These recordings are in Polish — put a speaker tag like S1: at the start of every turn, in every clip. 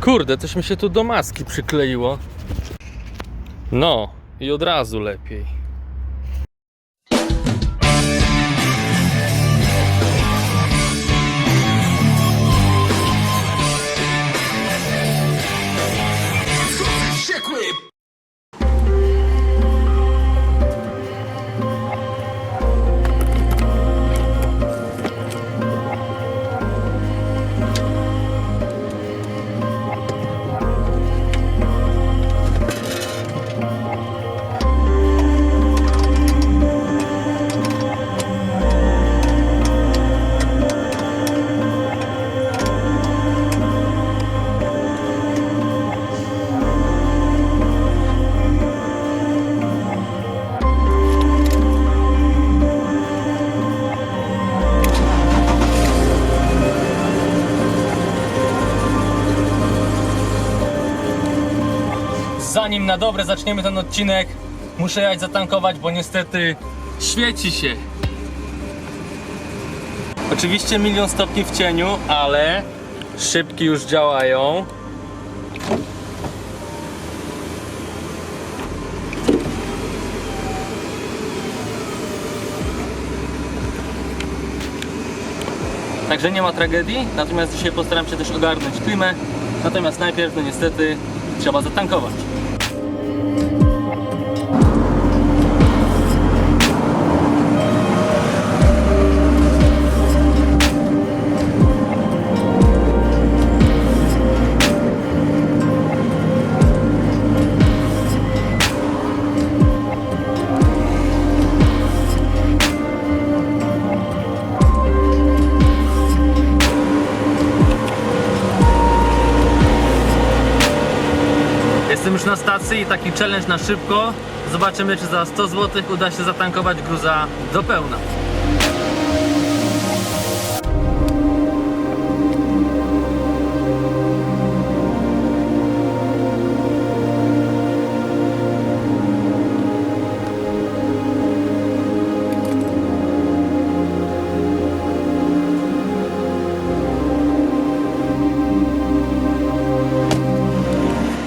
S1: Kurde, coś mi się tu do maski przykleiło. No, i od razu lepiej. Zanim na dobre zaczniemy ten odcinek, muszę jechać zatankować, bo niestety świeci się. Oczywiście milion stopni w cieniu, ale szybki już działają. Także nie ma tragedii, natomiast dzisiaj postaram się też ogarnąć klimę. Natomiast najpierw, no niestety, trzeba zatankować. Challenge na szybko. Zobaczymy, czy za 100 zł uda się zatankować gruza do pełna.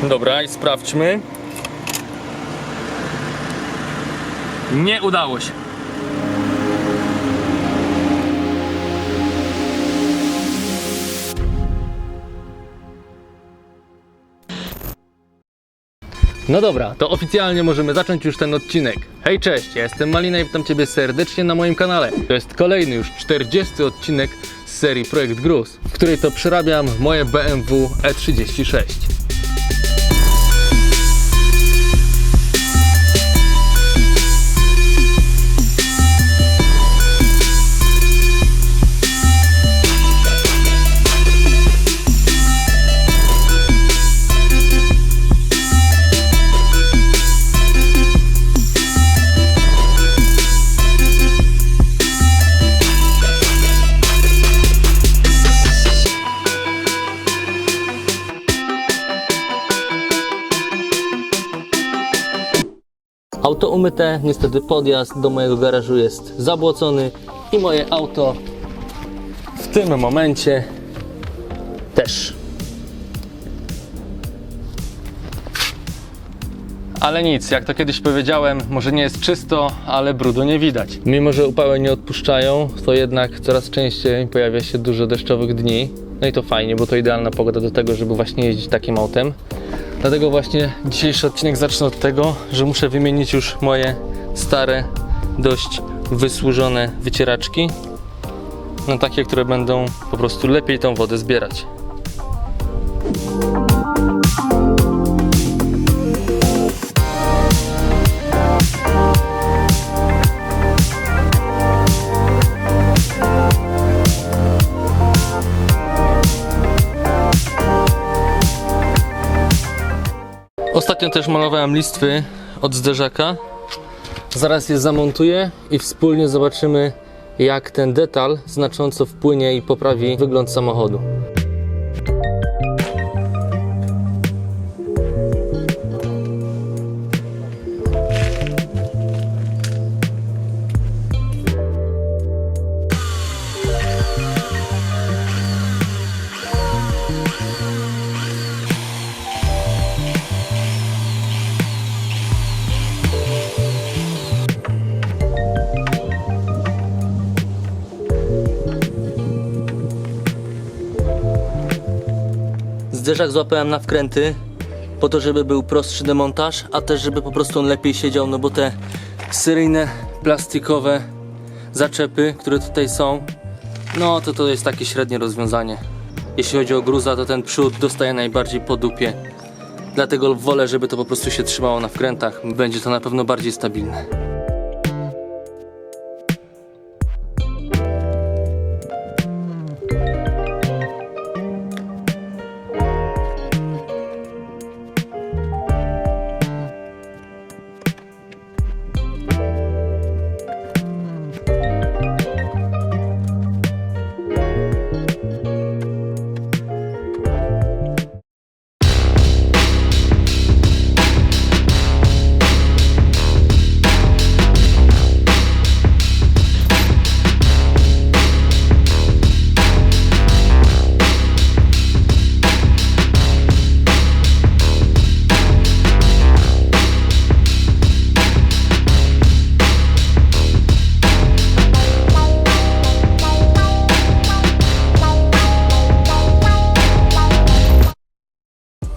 S1: Dobra, i sprawdźmy. Nie udało się. No dobra, to oficjalnie możemy zacząć już ten odcinek. Hej, cześć, ja jestem Malina i witam Ciebie serdecznie na moim kanale. To jest kolejny już 40 odcinek z serii Projekt Gruz, w której to przerabiam moje BMW E36. Auto umyte, niestety podjazd do mojego garażu jest zabłocony i moje auto w tym momencie też. Ale nic, jak to kiedyś powiedziałem, może nie jest czysto, ale brudu nie widać. Mimo, że upały nie odpuszczają, to jednak coraz częściej pojawia się dużo deszczowych dni. No i to fajnie, bo to idealna pogoda do tego, żeby właśnie jeździć takim autem. Dlatego właśnie dzisiejszy odcinek zacznę od tego, że muszę wymienić już moje stare, dość wysłużone wycieraczki na takie, które będą po prostu lepiej tą wodę zbierać. Ostatnio też malowałem listwy od zderzaka. Zaraz je zamontuję i wspólnie zobaczymy, jak ten detal znacząco wpłynie i poprawi wygląd samochodu. Zderzak złapałem na wkręty, po to, żeby był prostszy demontaż, a też żeby po prostu on lepiej siedział, no bo te seryjne, plastikowe zaczepy, które tutaj są, no to to jest takie średnie rozwiązanie. Jeśli chodzi o gruza, to ten przód dostaje najbardziej po dupie. Dlatego wolę, żeby to po prostu się trzymało na wkrętach. Będzie to na pewno bardziej stabilne.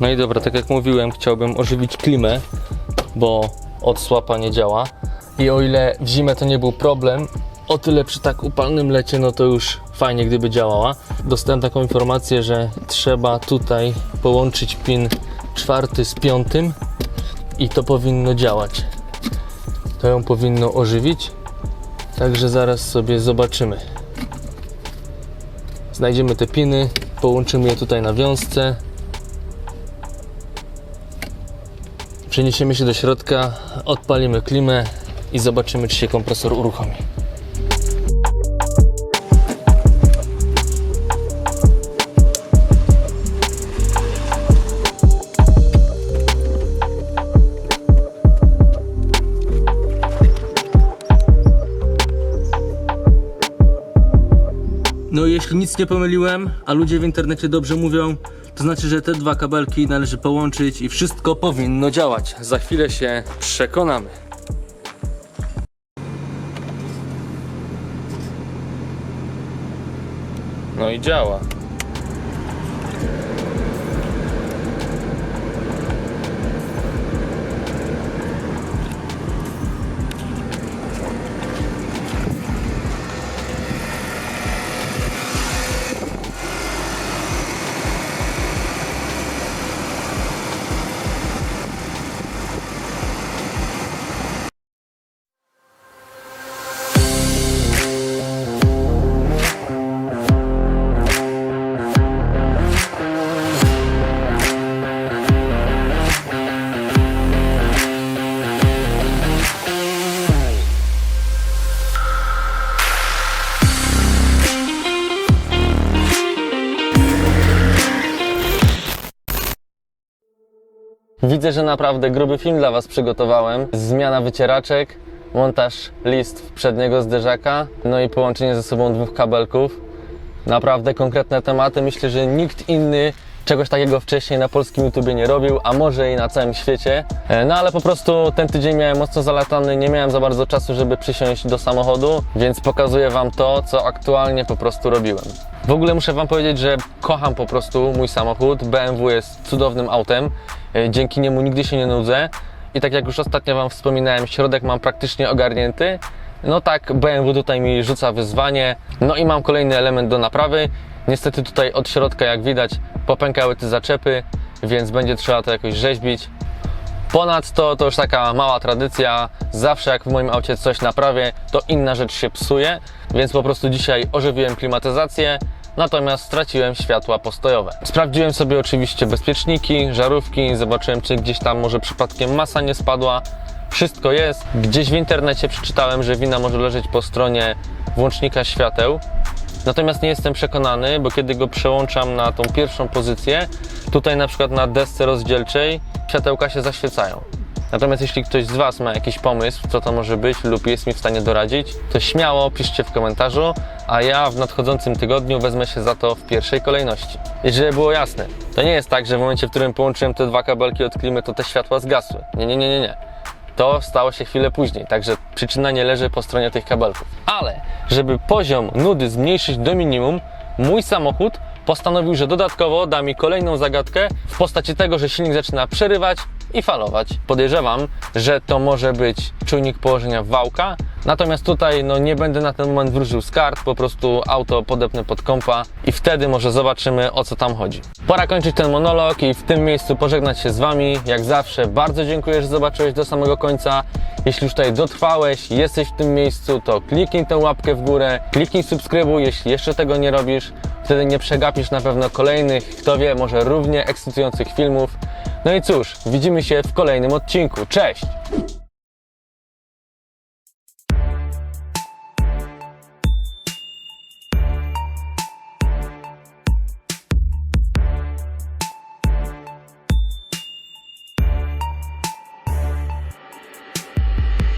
S1: No i dobra, tak jak mówiłem, chciałbym ożywić klimę, bo od słapa nie działa. I o ile w zimę to nie był problem, o tyle przy tak upalnym lecie, no to już fajnie gdyby działała. Dostałem taką informację, że trzeba tutaj połączyć pin czwarty z piątym i to powinno działać. To ją powinno ożywić, także zaraz sobie zobaczymy. Znajdziemy te piny, połączymy je tutaj na wiązce. Przeniesiemy się do środka, odpalimy klimę i zobaczymy, czy się kompresor uruchomi. Jeśli nic nie pomyliłem, a ludzie w internecie dobrze mówią, to znaczy, że te dwa kabelki należy połączyć i wszystko powinno działać. Za chwilę się przekonamy. No i działa. Widzę, że naprawdę gruby film dla Was przygotowałem. Zmiana wycieraczek, montaż list przedniego zderzaka, no i połączenie ze sobą dwóch kabelków. Naprawdę konkretne tematy. Myślę, że nikt inny czegoś takiego wcześniej na polskim YouTubie nie robił, a może i na całym świecie. E, No ale po prostu ten tydzień miałem mocno zalatany, nie miałem za bardzo czasu, żeby przysiąść do samochodu, więc pokazuję Wam to, co aktualnie po prostu robiłem. W ogóle muszę Wam powiedzieć, że kocham po prostu mój samochód. BMW jest cudownym autem, E, dzięki niemu nigdy się nie nudzę. I tak jak już ostatnio Wam wspominałem, środek mam praktycznie ogarnięty. No tak, BMW tutaj mi rzuca wyzwanie. No i mam kolejny element do naprawy. Niestety tutaj od środka, jak widać, popękały te zaczepy, więc będzie trzeba to jakoś rzeźbić. Ponadto to już taka mała tradycja. Zawsze jak w moim aucie coś naprawię, to inna rzecz się psuje, więc po prostu dzisiaj ożywiłem klimatyzację. Natomiast straciłem światła postojowe. Sprawdziłem sobie oczywiście bezpieczniki, żarówki, zobaczyłem czy gdzieś tam może przypadkiem masa nie spadła. Wszystko jest. Gdzieś w internecie przeczytałem, że wina może leżeć po stronie włącznika świateł. Natomiast nie jestem przekonany, bo kiedy go przełączam na tą pierwszą pozycję, tutaj na przykład na desce rozdzielczej światełka się zaświecają. Natomiast jeśli ktoś z Was ma jakiś pomysł, co to może być lub jest mi w stanie doradzić, to śmiało piszcie w komentarzu, a ja w nadchodzącym tygodniu wezmę się za to w pierwszej kolejności. I żeby było jasne, to nie jest tak, że w momencie, w którym połączyłem te dwa kabelki od klimy, to te światła zgasły. Nie, nie, nie, nie, nie. To stało się chwilę później, także przyczyna nie leży po stronie tych kabelków. Ale, żeby poziom nudy zmniejszyć do minimum, mój samochód postanowił, że dodatkowo da mi kolejną zagadkę w postaci tego, że silnik zaczyna przerywać i falować. Podejrzewam, że to może być czujnik położenia wałka, natomiast tutaj no, nie będę na ten moment wróżył z kart, po prostu auto podepnę pod kompa i wtedy może zobaczymy o co tam chodzi. Pora kończyć ten monolog i w tym miejscu pożegnać się z Wami. Jak zawsze bardzo dziękuję, że zobaczyłeś do samego końca. Jeśli już tutaj dotrwałeś, jesteś w tym miejscu, to kliknij tę łapkę w górę, kliknij subskrybuj, jeśli jeszcze tego nie robisz. Wtedy nie przegapisz na pewno kolejnych, kto wie, może równie ekscytujących filmów. No i cóż, widzimy się w kolejnym odcinku. Cześć!